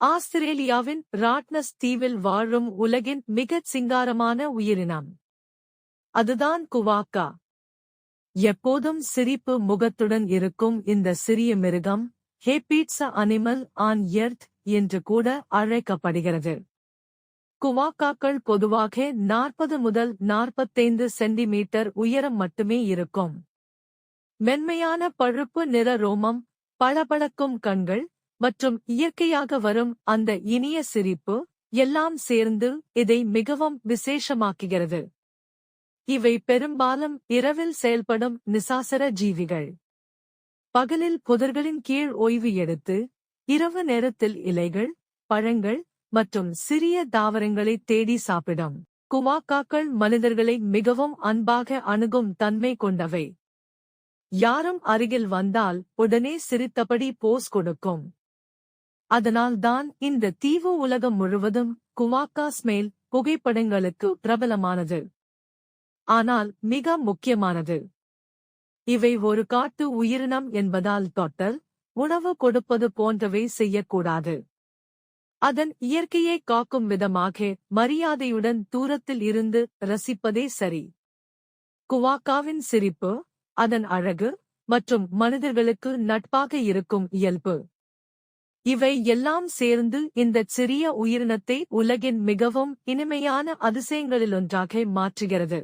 ஆஸ்திரேலியாவின் ராட்னஸ் தீவில் வாழும் உலகின் மிகச் சிங்காரமான உயிரினம். அதுதான் குவாக்கா. எப்போதும் சிரிப்பு முகத்துடன் இருக்கும் இந்த சிறிய மிருகம் ஹேபீட்ஸ அனிமல் ஆன் எர்த் என்று கூட அழைக்கப்படுகிறது. குவாக்காக்கள் பொதுவாக நாற்பது முதல் நாற்பத்தைந்து சென்டிமீட்டர் உயரம் மட்டுமே இருக்கும். மென்மையான பழுப்பு நிற ரோமம் பளபளக்கும் கண்கள் மற்றும் இயற்கையாக வரும் அந்த இனிய சிரிப்பு எல்லாம் சேர்ந்து இதை மிகவும் விசேஷமாக்குகிறது. இவை பெரும்பாலும் இரவில் செயல்படும் நிசாசர ஜீவிகள். பகலில் புதர்களின் கீழ் ஓய்வு எடுத்து இரவு நேரத்தில் இலைகள் பழங்கள் மற்றும் சிறிய தாவரங்களை தேடி சாப்பிடும். குமாக்காக்கள் மனிதர்களை மிகவும் அன்பாக அணுகும் தன்மை கொண்டவை. யாரும் அருகில் வந்தால் உடனே சிரித்தபடி போஸ் கொடுக்கும். அதனால்தான் இந்த தீவு உலகம் முழுவதும் குவாக்கா ஸ்மெயில் புகைப்படங்களுக்கு பிரபலமானது. ஆனால் மிக முக்கியமானது. இவை ஒரு காட்டு உயிரினம் என்பதால் தொட்டல் உணவு கொடுப்பது போன்றவை செய்யக்கூடாது. அதன் இயற்கையை காக்கும் விதமாக மரியாதையுடன் தூரத்தில் இருந்து ரசிப்பதே சரி. குவாக்காவின் சிரிப்பு அதன் அழகு மற்றும் மனிதர்களுக்கு நட்பாக இருக்கும் இயல்பு. இவை எல்லாம் சேர்ந்து இந்தச் சிறிய உயிரினத்தை உலகின் மிகவும் இனிமையான அதிசயங்களிலொன்றாக மாற்றுகிறது.